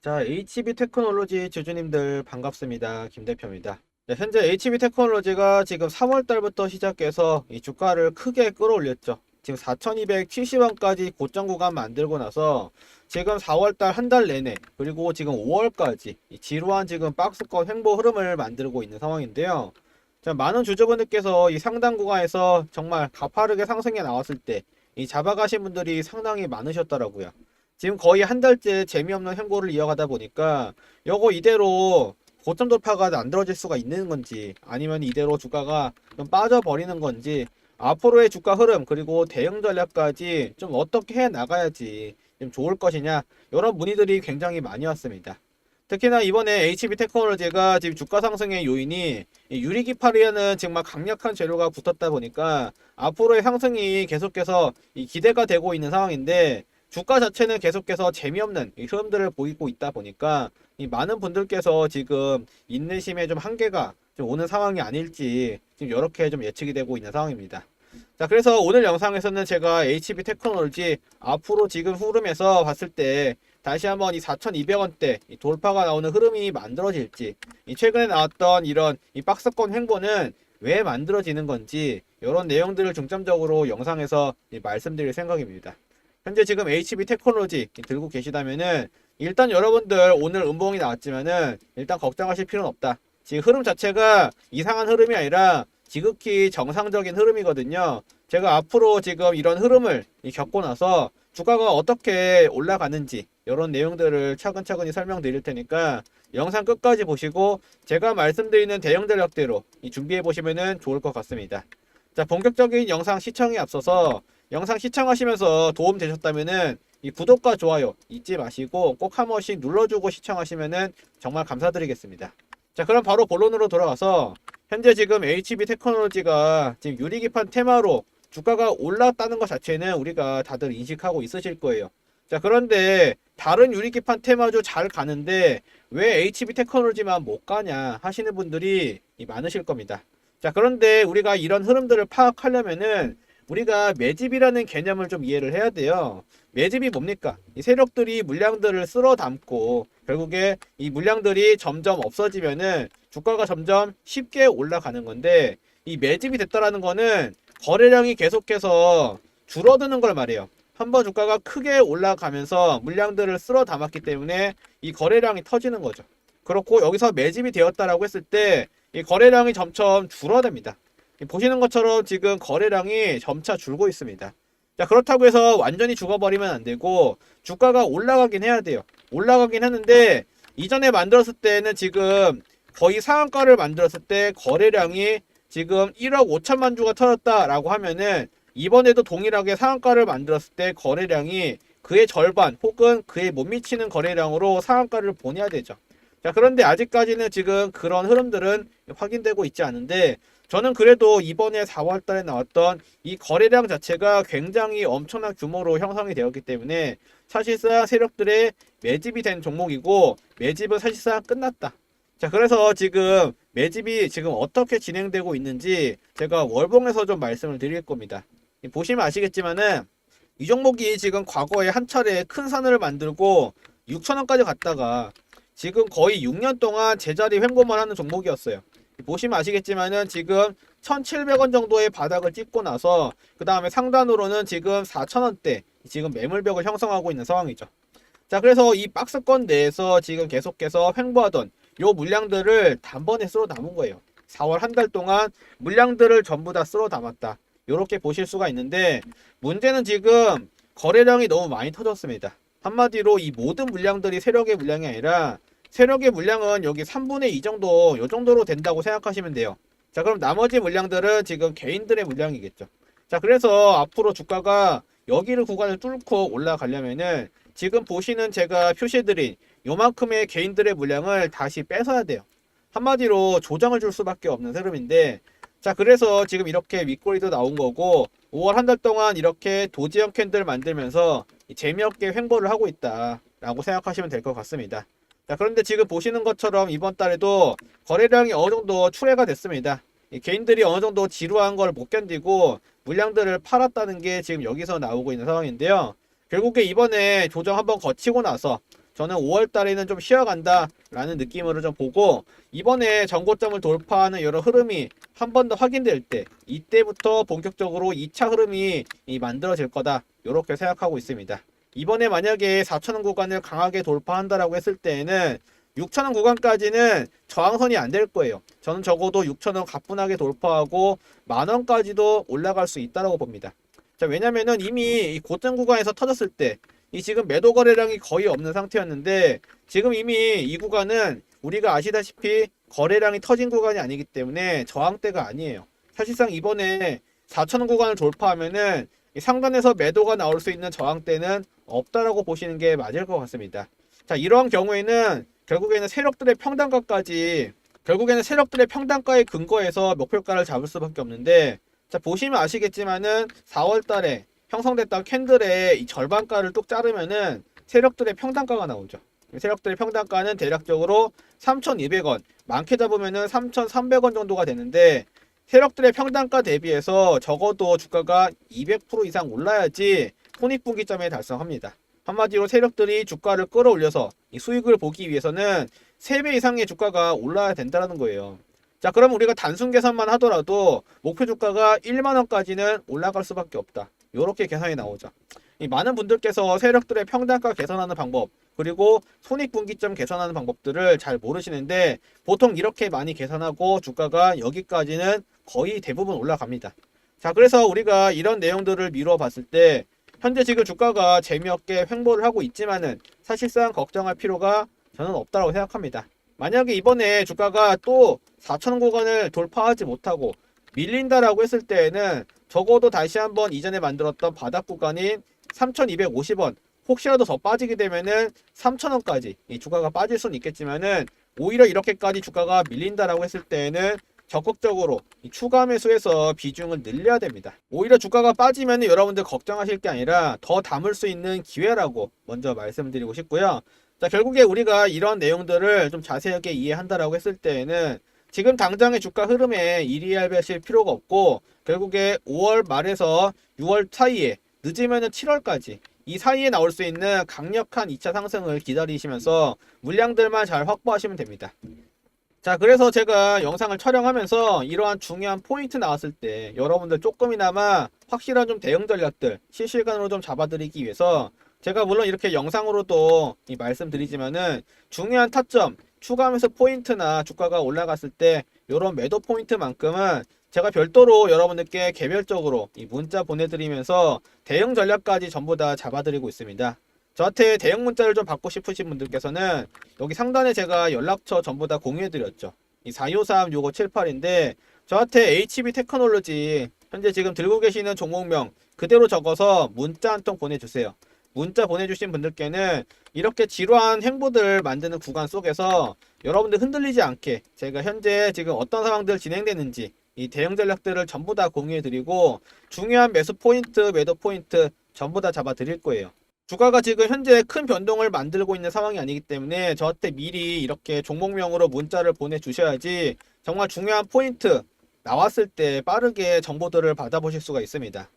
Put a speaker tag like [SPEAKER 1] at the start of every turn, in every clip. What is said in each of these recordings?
[SPEAKER 1] 자, HB 테크놀로지 주주님들 반갑습니다. 김 대표입니다. 네, 현재 HB 테크놀로지가 지금 3월 달부터 시작해서 이 주가를 크게 끌어올렸죠. 지금 4,270원까지 고점 구간 만들고 나서 지금 4월 달 한 달 내내 그리고 지금 5월까지 이 지루한 지금 박스권 횡보 흐름을 만들고 있는 상황인데요. 자, 많은 주주분들께서 이 상당 구간에서 정말 가파르게 상승해 나왔을 때 이 잡아가신 분들이 상당히 많으셨더라고요. 지금 거의 한 달째 재미없는 행보를 이어가다 보니까 요거 이대로 고점 돌파가 안 들어질 수가 있는 건지 아니면 이대로 주가가 좀 빠져버리는 건지 앞으로의 주가 흐름 그리고 대응 전략까지 좀 어떻게 해 나가야지 좀 좋을 것이냐 이런 문의들이 굉장히 많이 왔습니다. 특히나 이번에 HB 테크놀로지가 지금 주가 상승의 요인이 이 유리기파리에는 정말 강력한 재료가 붙었다 보니까 앞으로의 상승이 계속해서 이 기대가 되고 있는 상황인데 주가 자체는 계속해서 재미없는 이 흐름들을 보이고 있다 보니까 이 많은 분들께서 지금 인내심에 좀 한계가 좀 오는 상황이 아닐지 지금 이렇게 좀 예측이 되고 있는 상황입니다. 자, 그래서 오늘 영상에서는 제가 HB 테크놀로지 앞으로 지금 흐름에서 봤을 때 다시 한번 이 4,200원대 이 돌파가 나오는 흐름이 만들어질지 이 최근에 나왔던 이런 이 박스권 횡보는 왜 만들어지는 건지 이런 내용들을 중점적으로 영상에서 이 말씀드릴 생각입니다. 현재 지금 HB 테크놀로지 들고 계시다면은 일단 여러분들 오늘 음봉이 나왔지만은 일단 걱정하실 필요는 없다. 지금 흐름 자체가 이상한 흐름이 아니라 지극히 정상적인 흐름이거든요. 제가 앞으로 지금 이런 흐름을 이 겪고 나서 주가가 어떻게 올라가는지 이런 내용들을 차근차근히 설명드릴 테니까 영상 끝까지 보시고 제가 말씀드리는 대형 전략대로 이 준비해 보시면은 좋을 것 같습니다. 자, 본격적인 영상 시청에 앞서서 영상 시청하시면서 도움 되셨다면은 이 구독과 좋아요 잊지 마시고 꼭 한 번씩 눌러주고 시청하시면은 정말 감사드리겠습니다. 자, 그럼 바로 본론으로 돌아가서 현재 지금 HB 테크놀로지가 지금 유리기판 테마로 주가가 올랐다는 것 자체는 우리가 다들 인식하고 있으실 거예요. 자, 그런데 다른 유리기판 테마주 잘 가는데 왜 HB 테크놀로지만 못 가냐 하시는 분들이 많으실 겁니다. 자, 그런데 우리가 이런 흐름들을 파악하려면은 우리가 매집이라는 개념을 좀 이해를 해야 돼요. 매집이 뭡니까? 이 세력들이 물량들을 쓸어 담고 결국에 이 물량들이 점점 없어지면은 주가가 점점 쉽게 올라가는 건데 이 매집이 됐다라는 거는 거래량이 계속해서 줄어드는 걸 말해요. 한번 주가가 크게 올라가면서 물량들을 쓸어 담았기 때문에 이 거래량이 터지는 거죠. 그렇고 여기서 매집이 되었다라고 했을 때 이 거래량이 점점 줄어듭니다. 보시는 것처럼 지금 거래량이 점차 줄고 있습니다. 자, 그렇다고 해서 완전히 죽어버리면 안 되고 주가가 올라가긴 해야 돼요. 올라가긴 하는데 이전에 만들었을 때는 지금 거의 상한가를 만들었을 때 거래량이 지금 1억 5천만 주가 터졌다라고 하면은 이번에도 동일하게 상한가를 만들었을 때 거래량이 그의 절반 혹은 그에 못 미치는 거래량으로 상한가를 보내야 되죠. 자, 그런데 아직까지는 지금 그런 흐름들은 확인되고 있지 않은데 저는 그래도 이번에 4월 달에 나왔던 이 거래량 자체가 굉장히 엄청난 규모로 형성이 되었기 때문에 사실상 세력들의 매집이 된 종목이고 매집은 사실상 끝났다. 자, 그래서 지금 매집이 지금 어떻게 진행되고 있는지 제가 월봉에서 좀 말씀을 드릴 겁니다. 보시면 아시겠지만은 이 종목이 지금 과거에 한 차례 큰 산을 만들고 6천원까지 갔다가 지금 거의 6년 동안 제자리 횡보만 하는 종목이었어요. 보시면 아시겠지만은 지금 1,700원 정도의 바닥을 찍고 나서 그 다음에 상단으로는 지금 4,000원대 지금 매물벽을 형성하고 있는 상황이죠. 자, 그래서 이 박스권 내에서 지금 계속해서 횡보하던 요 물량들을 단번에 쓸어 담은 거예요. 4월 한 달 동안 물량들을 전부 다 쓸어 담았다. 이렇게 보실 수가 있는데 문제는 지금 거래량이 너무 많이 터졌습니다. 한마디로 이 모든 물량들이 세력의 물량이 아니라 세력의 물량은 여기 3분의 2 정도 요 정도로 된다고 생각하시면 돼요. 자 그럼 나머지 물량들은 지금 개인들의 물량이겠죠. 자 그래서 앞으로 주가가 여기를 구간을 뚫고 올라가려면은 지금 보시는 제가 표시해드린 요만큼의 개인들의 물량을 다시 뺏어야 돼요. 한마디로 조정을 줄 수밖에 없는 흐름인데 자 그래서 지금 이렇게 윗꼬리도 나온 거고 5월 한 달 동안 이렇게 도지형 캔들 만들면서 재미없게 횡보를 하고 있다 라고 생각하시면 될 것 같습니다. 자 그런데 지금 보시는 것처럼 이번 달에도 거래량이 어느 정도 출회가 됐습니다. 이 개인들이 어느 정도 지루한 걸 못 견디고 물량들을 팔았다는 게 지금 여기서 나오고 있는 상황인데요. 결국에 이번에 조정 한번 거치고 나서 저는 5월 달에는 좀 쉬어간다라는 느낌으로 좀 보고 이번에 전고점을 돌파하는 여러 흐름이 한 번 더 확인될 때 이때부터 본격적으로 2차 흐름이 이 만들어질 거다 이렇게 생각하고 있습니다. 이번에 만약에 4천원 구간을 강하게 돌파한다라고 했을 때에는 6천원 구간까지는 저항선이 안 될 거예요. 저는 적어도 6천원 가뿐하게 돌파하고 만원까지도 올라갈 수 있다라고 봅니다. 자, 왜냐면은 이미 이 고점 구간에서 터졌을 때 이 지금 매도 거래량이 거의 없는 상태였는데 지금 이미 이 구간은 우리가 아시다시피 거래량이 터진 구간이 아니기 때문에 저항대가 아니에요. 사실상 이번에 4천원 구간을 돌파하면은 이 상단에서 매도가 나올 수 있는 저항대는 없다라고 보시는 게 맞을 것 같습니다. 자, 이러한 경우에는 결국에는 세력들의 평단가까지 결국에는 세력들의 평단가에 근거해서 목표가를 잡을 수밖에 없는데 자, 보시면 아시겠지만은 4월 달에 형성됐던 캔들의 이 절반가를 뚝 자르면은 세력들의 평단가가 나오죠. 세력들의 평단가는 대략적으로 3,200원, 많게 잡으면은 3,300원 정도가 되는데 세력들의 평단가 대비해서 적어도 주가가 200% 이상 올라야지 손익분기점에 달성합니다. 한마디로 세력들이 주가를 끌어올려서 이 수익을 보기 위해서는 3배 이상의 주가가 올라야 된다는 거예요. 자, 그럼 우리가 단순 계산만 하더라도 목표 주가가 1만 원까지는 올라갈 수밖에 없다. 이렇게 계산이 나오죠. 이 많은 분들께서 세력들의 평단가 계산하는 방법 그리고 손익분기점 계산하는 방법들을 잘 모르시는데 보통 이렇게 많이 계산하고 주가가 여기까지는 거의 대부분 올라갑니다. 자, 그래서 우리가 이런 내용들을 미루어 봤을 때 현재 지금 주가가 재미없게 횡보를 하고 있지만은 사실상 걱정할 필요가 저는 없다고 생각합니다. 만약에 이번에 주가가 또 4천 구간을 돌파하지 못하고 밀린다라고 했을 때에는 적어도 다시 한번 이전에 만들었던 바닥 구간인 3,250원 혹시라도 더 빠지게 되면은 3,000원까지 이 주가가 빠질 수는 있겠지만은 오히려 이렇게까지 주가가 밀린다라고 했을 때에는 적극적으로 이 추가 매수해서 비중을 늘려야 됩니다. 오히려 주가가 빠지면 여러분들 걱정하실 게 아니라 더 담을 수 있는 기회라고 먼저 말씀드리고 싶고요. 자, 결국에 우리가 이런 내용들을 좀 자세하게 이해한다라고 했을 때에는 지금 당장의 주가 흐름에 일희일비하실 필요가 없고 결국에 5월 말에서 6월 사이에 늦으면은 7월까지 이 사이에 나올 수 있는 강력한 2차 상승을 기다리시면서 물량들만 잘 확보하시면 됩니다. 자, 그래서 제가 영상을 촬영하면서 이러한 중요한 포인트 나왔을 때 여러분들 조금이나마 확실한 좀 대응 전략들 실시간으로 좀 잡아드리기 위해서 제가 물론 이렇게 영상으로도 이 말씀드리지만은 중요한 타점, 추가 매수 포인트나 주가가 올라갔을 때 이런 매도 포인트만큼은 제가 별도로 여러분들께 개별적으로 이 문자 보내드리면서 대응 전략까지 전부 다 잡아드리고 있습니다. 저한테 대응 문자를 좀 받고 싶으신 분들께서는 여기 상단에 제가 연락처 전부 다 공유해드렸죠. 이 423-6578인데 저한테 HB 테크놀로지 현재 지금 들고 계시는 종목명 그대로 적어서 문자 한 통 보내주세요. 문자 보내주신 분들께는 이렇게 지루한 행보들 만드는 구간 속에서 여러분들 흔들리지 않게 제가 현재 지금 어떤 상황들 진행되는지 이 대응 전략들을 전부 다 공유해드리고 중요한 매수 포인트, 매도 포인트 전부 다 잡아드릴 거예요. 주가가 지금 현재 큰 변동을 만들고 있는 상황이 아니기 때문에 저한테 미리 이렇게 종목명으로 문자를 보내주셔야지 정말 중요한 포인트 나왔을 때 빠르게 정보들을 받아보실 수가 있습니다.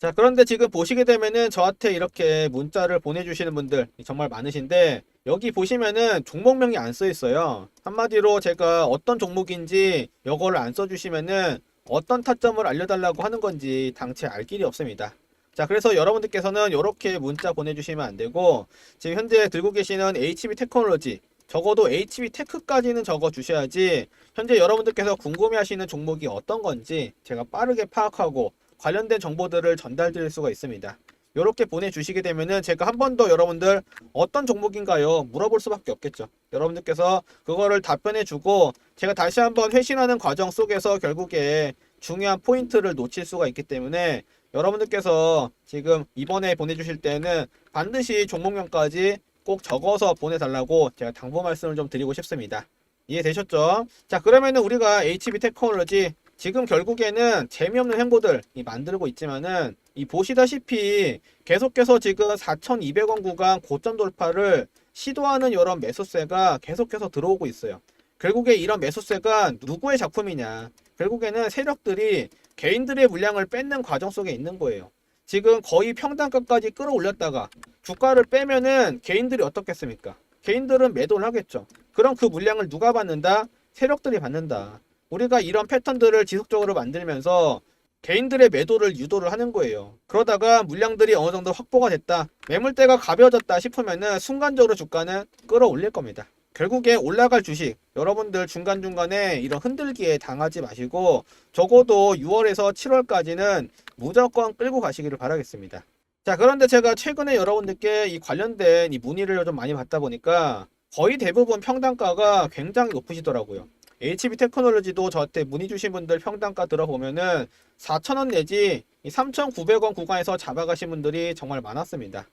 [SPEAKER 1] 자, 그런데 지금 보시게 되면은 저한테 이렇게 문자를 보내주시는 분들 정말 많으신데 여기 보시면은 종목명이 안 써 있어요. 한마디로 제가 어떤 종목인지 이거를 안 써주시면은 어떤 타점을 알려달라고 하는 건지 당최 알 길이 없습니다. 자, 그래서 여러분들께서는 이렇게 문자 보내주시면 안 되고 지금 현재 들고 계시는 HB 테크놀로지 적어도 HB 테크까지는 적어 주셔야지 현재 여러분들께서 궁금해하시는 종목이 어떤 건지 제가 빠르게 파악하고 관련된 정보들을 전달 드릴 수가 있습니다. 이렇게 보내주시게 되면은 제가 한 번 더 여러분들 어떤 종목인가요? 물어볼 수밖에 없겠죠. 여러분들께서 그거를 답변해 주고 제가 다시 한번 회신하는 과정 속에서 결국에 중요한 포인트를 놓칠 수가 있기 때문에 여러분들께서 지금 이번에 보내주실 때는 반드시 종목명까지 꼭 적어서 보내달라고 제가 당부 말씀을 좀 드리고 싶습니다. 이해되셨죠? 자, 그러면은 우리가 HB 테크놀로지 지금 결국에는 재미없는 행보들 이 만들고 있지만은 이 보시다시피 계속해서 지금 4,200원 구간 고점 돌파를 시도하는 이런 매수세가 계속해서 들어오고 있어요. 결국에 이런 매수세가 누구의 작품이냐? 결국에는 세력들이 개인들의 물량을 뺏는 과정 속에 있는 거예요. 지금 거의 평단가까지 끌어올렸다가 주가를 빼면은 개인들이 어떻겠습니까? 개인들은 매도를 하겠죠. 그럼 그 물량을 누가 받는다? 세력들이 받는다. 우리가 이런 패턴들을 지속적으로 만들면서 개인들의 매도를 유도를 하는 거예요. 그러다가 물량들이 어느 정도 확보가 됐다. 매물대가 가벼워졌다 싶으면은 순간적으로 주가는 끌어올릴 겁니다. 결국에 올라갈 주식 여러분들 중간중간에 이런 흔들기에 당하지 마시고 적어도 6월에서 7월까지는 무조건 끌고 가시기를 바라겠습니다. 자, 그런데 제가 최근에 여러분들께 이 관련된 이 문의를 좀 많이 받다 보니까 거의 대부분 평단가가 굉장히 높으시더라고요. HB 테크놀로지도 저한테 문의 주신 분들 평단가 들어보면은 4,000원 내지 3,900원 구간에서 잡아가신 분들이 정말 많았습니다.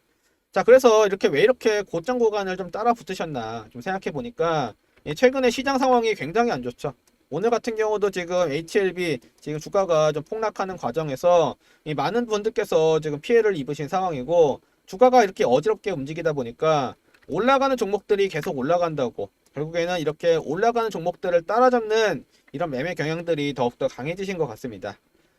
[SPEAKER 1] 자, 그래서 이렇게 왜 이렇게 고점 구간을 좀 따라 붙으셨나 좀 생각해 보니까 이 최근에 시장 상황이 굉장히 안 좋죠. 오늘 같은 경우도 지금 HLB 지금 주가가 좀 폭락하는 과정에서 이 많은 분들께서 지금 피해를 입으신 상황이고 주가가 이렇게 어지럽게 움직이다 보니까 올라가는 종목들이 계속 올라간다고 결국에는 이렇게 올라가는 종목들을 따라잡는 이런 매매 경향들이 더욱더 강해지신 것 같습니다.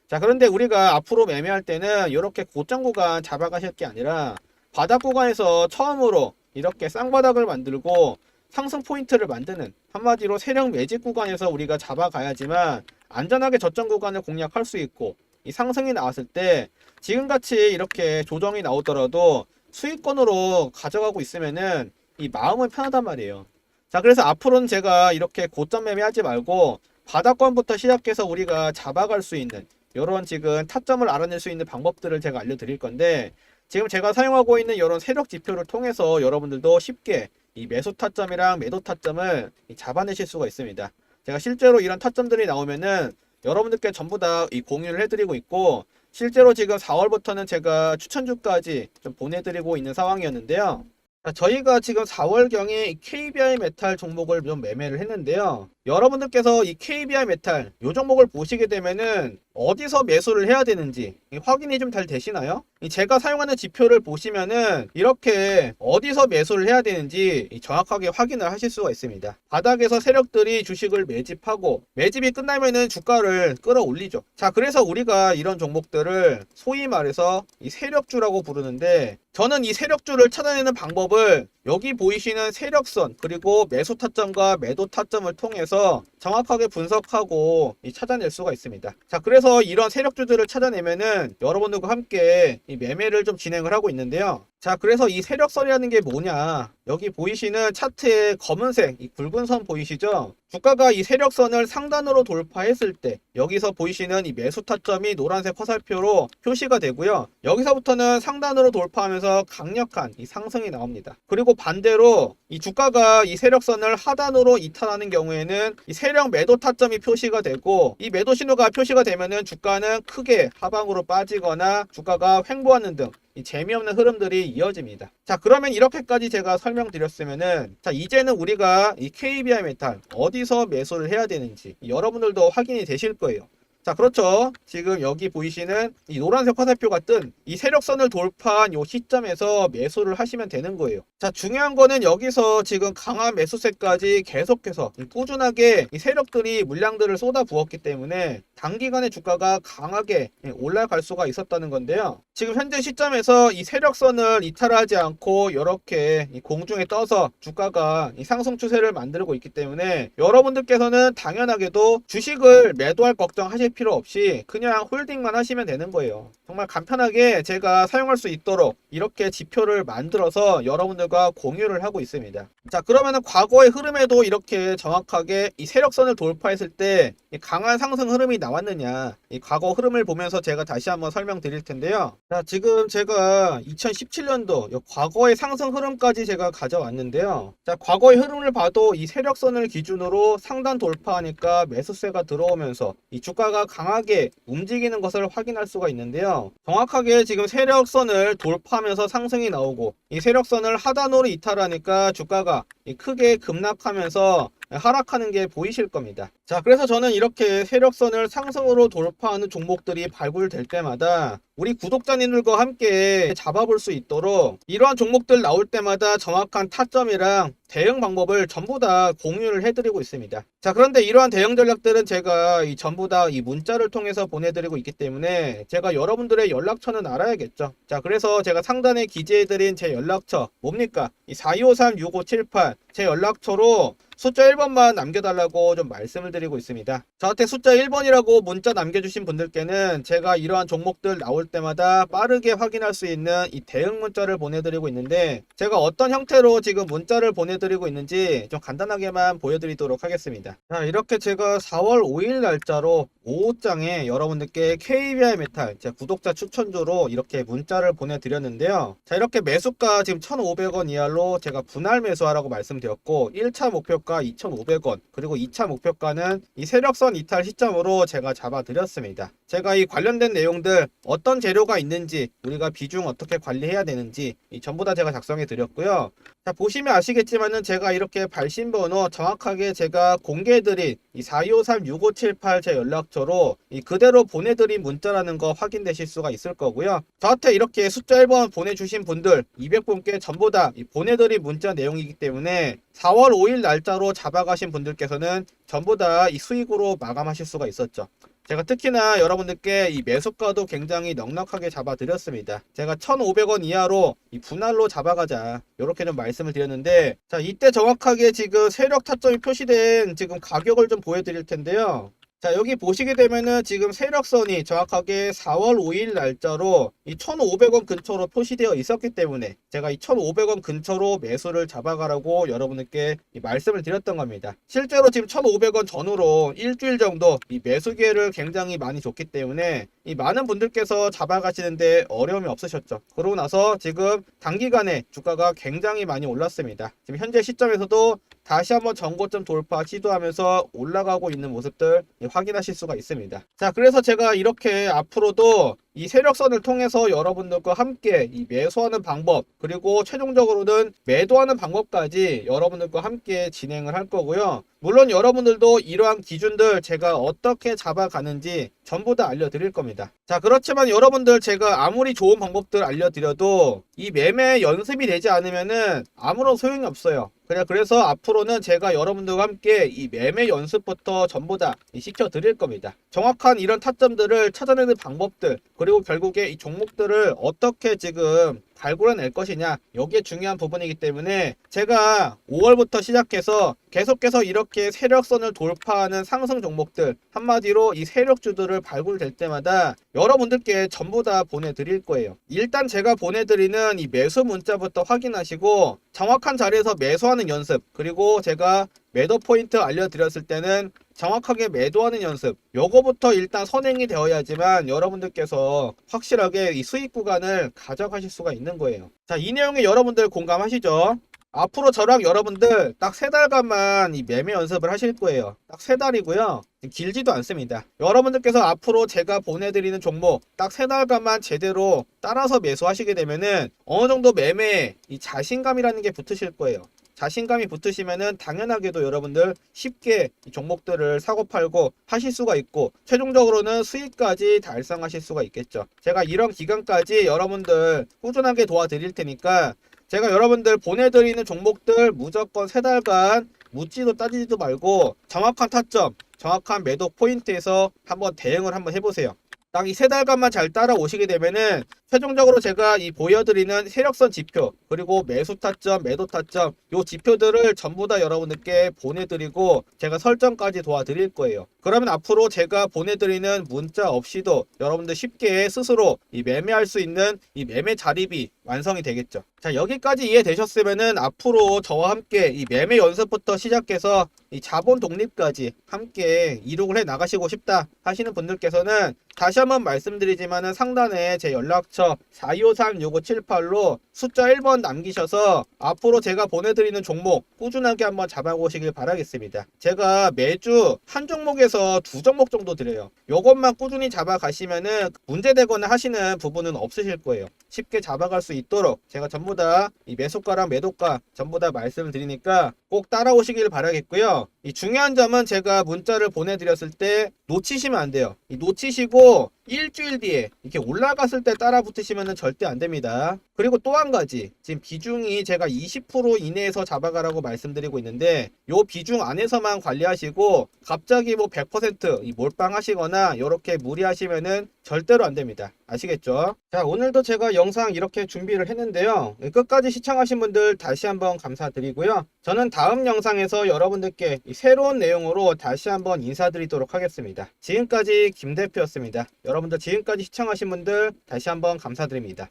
[SPEAKER 1] 자, 그런데 우리가 앞으로 매매할 때는 이렇게 고점 구간 잡아가실 게 아니라 바닥 구간에서 처음으로 이렇게 쌍바닥을 만들고 상승 포인트를 만드는 한마디로 세력 매집 구간에서 우리가 잡아가야지만 안전하게 저점 구간을 공략할 수 있고 이 상승이 나왔을 때 지금같이 이렇게 조정이 나오더라도 수익권으로 가져가고 있으면은 이 마음은 편하단 말이에요. 자, 그래서 앞으로는 제가 이렇게 고점 매매하지 말고 바닥권부터 시작해서 우리가 잡아갈 수 있는 이런 지금 타점을 알아낼 수 있는 방법들을 제가 알려드릴 건데 지금 제가 사용하고 있는 이런 세력 지표를 통해서 여러분들도 쉽게 이 매수 타점이랑 매도 타점을 이 잡아내실 수가 있습니다. 제가 실제로 이런 타점들이 나오면은 여러분들께 전부 다 이 공유를 해드리고 있고 실제로 지금 4월부터는 제가 추천주까지 좀 보내드리고 있는 상황이었는데요. 자, 저희가 지금 4월경에 KBI 메탈 종목을 좀 매매를 했는데요. 여러분들께서 이 KBI 메탈 이 종목을 보시게 되면은 어디서 매수를 해야 되는지 확인이 좀 잘 되시나요? 이 제가 사용하는 지표를 보시면은 이렇게 어디서 매수를 해야 되는지 이 정확하게 확인을 하실 수가 있습니다. 바닥에서 세력들이 주식을 매집하고 매집이 끝나면은 주가를 끌어올리죠. 자, 그래서 우리가 이런 종목들을 소위 말해서 이 세력주라고 부르는데 저는 이 세력주를 찾아내는 방법을 여기 보이시는 세력선 그리고 매수 타점과 매도 타점을 통해서 정확하게 분석하고 이 찾아낼 수가 있습니다. 자, 그래서 이런 세력주들을 찾아내면은 여러분들과 함께 이 매매를 좀 진행을 하고 있는데요. 자, 그래서 이 세력선이라는 게 뭐냐? 여기 보이시는 차트의 검은색 이 굵은 선 보이시죠? 주가가 이 세력선을 상단으로 돌파했을 때 여기서 보이시는 이 매수 타점이 노란색 화살표로 표시가 되고요. 여기서부터는 상단으로 돌파하면서 강력한 이 상승이 나옵니다. 그리고 반대로 이 주가가 이 세력선을 하단으로 이탈하는 경우에는 이세 력 매도 타점이 표시가 되고 이 매도 신호가 표시가 되면은 주가는 크게 하방으로 빠지거나 주가가 횡보하는 등이 재미없는 흐름들이 이어집니다. 자, 그러면 이렇게까지 제가 설명드렸으면은 자, 이제는 우리가 이 KBI 메탈 어디서 매수를 해야 되는지 여러분들도 확인이 되실 거예요. 자, 그렇죠. 지금 여기 보이시는 이 노란색 화살표가 뜬 이 세력선을 돌파한 요 시점에서 매수를 하시면 되는 거예요. 자, 중요한 거는 여기서 지금 강한 매수세까지 계속해서 이 꾸준하게 이 세력들이 물량들을 쏟아 부었기 때문에 단기간에 주가가 강하게 올라갈 수가 있었다는 건데요. 지금 현재 시점에서 이 세력선을 이탈하지 않고 이렇게 이 공중에 떠서 주가가 이 상승 추세를 만들고 있기 때문에 여러분들께서는 당연하게도 주식을 매도할 걱정 하실 필요 없이 그냥 홀딩만 하시면 되는 거예요. 정말 간편하게 제가 사용할 수 있도록 이렇게 지표를 만들어서 여러분들과 공유를 하고 있습니다. 자, 그러면은 과거의 흐름에도 이렇게 정확하게 이 세력선을 돌파했을 때이 강한 상승 흐름이 나왔느냐 이 과거 흐름을 보면서 제가 다시 한번 설명드릴 텐데요. 자, 지금 제가 2017년도 과거의 상승 흐름까지 제가 가져왔는데요. 자, 과거의 흐름을 봐도 이 세력선을 기준으로 상단 돌파하니까 매수세가 들어오면서 이 주가가 강하게 움직이는 것을 확인할 수가 있는데요. 정확하게 지금 세력선을 돌파하면서 상승이 나오고 이 세력선을 하단으로 이탈하니까 주가가 이 크게 급락하면서 하락하는 게 보이실 겁니다. 자, 그래서 저는 이렇게 세력선을 상승으로 돌파하는 종목들이 발굴될 때마다 우리 구독자님들과 함께 잡아볼 수 있도록 이러한 종목들 나올 때마다 정확한 타점이랑 대응 방법을 전부 다 공유를 해드리고 있습니다. 자, 그런데 이러한 대응 전략들은 제가 이 전부 다 이 문자를 통해서 보내드리고 있기 때문에 제가 여러분들의 연락처는 알아야겠죠. 자, 그래서 제가 상단에 기재해드린 제 연락처 뭡니까? 이 4253-6578 제 연락처로 숫자 1번만 남겨달라고 좀 말씀을 드리고 있습니다. 저한테 숫자 1번이라고 문자 남겨주신 분들께는 제가 이러한 종목들 나올 때마다 빠르게 확인할 수 있는 이 대응 문자를 보내드리고 있는데 제가 어떤 형태로 지금 문자를 보내드리고 있는지 좀 간단하게만 보여드리도록 하겠습니다. 자, 이렇게 제가 4월 5일 날짜로 5장에 여러분들께 KBI 메탈 제 구독자 추천조로 이렇게 문자를 보내드렸는데요. 자, 이렇게 매수가 지금 1,500원 이하로 제가 분할 매수하라고 말씀드렸고 1차 목표가 2,500원 그리고 2차 목표가는 이 세력선 이탈 시점으로 제가 잡아드렸습니다. 제가 이 관련된 내용들 어떤 재료가 있는지 우리가 비중 어떻게 관리해야 되는지 이 전부 다 제가 작성해 드렸고요. 자 보시면 아시겠지만은 제가 이렇게 발신 번호 정확하게 제가 공개해드린 이 4253-6578 제 연락처로 이 그대로 보내드린 문자라는 거 확인되실 수가 있을 거고요. 저한테 이렇게 숫자 1번 보내주신 분들 200분께 전부 다이 보내드린 문자 내용이기 때문에 4월 5일 날짜로 잡아가신 분들께서는 전부 다 이 수익으로 마감하실 수가 있었죠. 제가 특히나 여러분들께 이 매수가도 굉장히 넉넉하게 잡아드렸습니다. 제가 1,500원 이하로 이 분할로 잡아가자. 이렇게 좀 말씀을 드렸는데, 자, 이때 정확하게 지금 세력 타점이 표시된 지금 가격을 좀 보여드릴 텐데요. 자, 여기 보시게 되면은 지금 세력선이 정확하게 4월 5일 날짜로 이 1,500원 근처로 표시되어 있었기 때문에 제가 이 1,500원 근처로 매수를 잡아가라고 여러분들께 이 말씀을 드렸던 겁니다. 실제로 지금 1,500원 전후로 일주일 정도 이 매수 기회를 굉장히 많이 줬기 때문에 이 많은 분들께서 잡아가시는데 어려움이 없으셨죠. 그러고 나서 지금 단기간에 주가가 굉장히 많이 올랐습니다. 지금 현재 시점에서도 다시 한번 전고점 돌파 시도하면서 올라가고 있는 모습들 확인하실 수가 있습니다. 자, 그래서 제가 이렇게 앞으로도 이 세력선을 통해서 여러분들과 함께 이 매수하는 방법 그리고 최종적으로는 매도하는 방법까지 여러분들과 함께 진행을 할 거고요. 물론 여러분들도 이러한 기준들 제가 어떻게 잡아가는지 전부 다 알려드릴 겁니다. 자 그렇지만 여러분들 제가 아무리 좋은 방법들 알려드려도 이 매매 연습이 되지 않으면은 아무런 소용이 없어요. 그래 그래서 앞으로는 제가 여러분들과 함께 이 매매 연습부터 전부 다 시켜 드릴 겁니다. 정확한 이런 타점들을 찾아내는 방법들 그리고 결국에 이 종목들을 어떻게 지금 발굴해낼 것이냐 여기에 중요한 부분이기 때문에 제가 5월부터 시작해서 계속해서 이렇게 세력선을 돌파하는 상승 종목들 한마디로 이 세력주들을 발굴될 때마다 여러분들께 전부 다 보내드릴 거예요. 일단 제가 보내드리는 이 매수 문자부터 확인하시고 정확한 자리에서 매수하는 연습 그리고 제가 매도 포인트 알려드렸을 때는 정확하게 매도하는 연습. 요거부터 일단 선행이 되어야지만 여러분들께서 확실하게 이 수익 구간을 가져가실 수가 있는 거예요. 자 이 내용에 여러분들 공감하시죠? 앞으로 저랑 여러분들 딱 세 달간만 이 매매 연습을 하실 거예요. 딱 세 달이고요. 길지도 않습니다. 여러분들께서 앞으로 제가 보내드리는 종목 딱 세 달간만 제대로 따라서 매수하시게 되면은 어느 정도 매매에 이 자신감이라는 게 붙으실 거예요 자신감이 붙으시면은 당연하게도 여러분들 쉽게 이 종목들을 사고 팔고 하실 수가 있고 최종적으로는 수익까지 달성하실 수가 있겠죠. 제가 이런 기간까지 여러분들 꾸준하게 도와드릴 테니까 제가 여러분들 보내드리는 종목들 무조건 세 달간 묻지도 따지지도 말고 정확한 타점, 정확한 매도 포인트에서 한번 대응을 한번 해보세요. 딱 이 세 달간만 잘 따라오시게 되면은 최종적으로 제가 이 보여드리는 세력선 지표 그리고 매수 타점, 매도 타점 요 지표들을 전부 다 여러분들께 보내드리고 제가 설정까지 도와드릴 거예요. 그러면 앞으로 제가 보내드리는 문자 없이도 여러분들 쉽게 스스로 이 매매할 수 있는 이 매매 자립이 완성이 되겠죠. 자 여기까지 이해되셨으면은 앞으로 저와 함께 이 매매 연습부터 시작해서 이 자본 독립까지 함께 이룩을 해 나가시고 싶다 하시는 분들께서는 다시 한번 말씀드리지만은 상단에 제 연락처 423-6578로 숫자 1번 남기셔서 앞으로 제가 보내드리는 종목 꾸준하게 한번 잡아보시길 바라겠습니다. 제가 매주 한 종목에서 두 종목 정도 드려요. 요것만 꾸준히 잡아가시면은 문제되거나 하시는 부분은 없으실 거예요. 쉽게 잡아갈 수 있도록 제가 전부 다 이 매수가랑 매도가 전부 다 말씀을 드리니까 꼭 따라오시길 바라겠고요. 이 중요한 점은 제가 문자를 보내드렸을 때 놓치시면 안 돼요. 이 놓치시고 하고 일주일 뒤에 이렇게 올라갔을 때 따라 붙으시면 절대 안 됩니다. 그리고 또 한 가지 지금 비중이 제가 20% 이내에서 잡아가라고 말씀드리고 있는데 요 비중 안에서만 관리하시고 갑자기 뭐 100%이 몰빵 하시거나 이렇게 무리하시면은 절대로 안 됩니다. 아시겠죠? 자 오늘도 제가 영상 이렇게 준비를 했는데요. 끝까지 시청하신 분들 다시 한번 감사드리고요. 저는 다음 영상에서 여러분들께 이 새로운 내용으로 다시 한번 인사드리도록 하겠습니다. 지금까지 김 대표였습니다. 여러분들 지금까지 시청하신 분들 다시 한번 감사드립니다.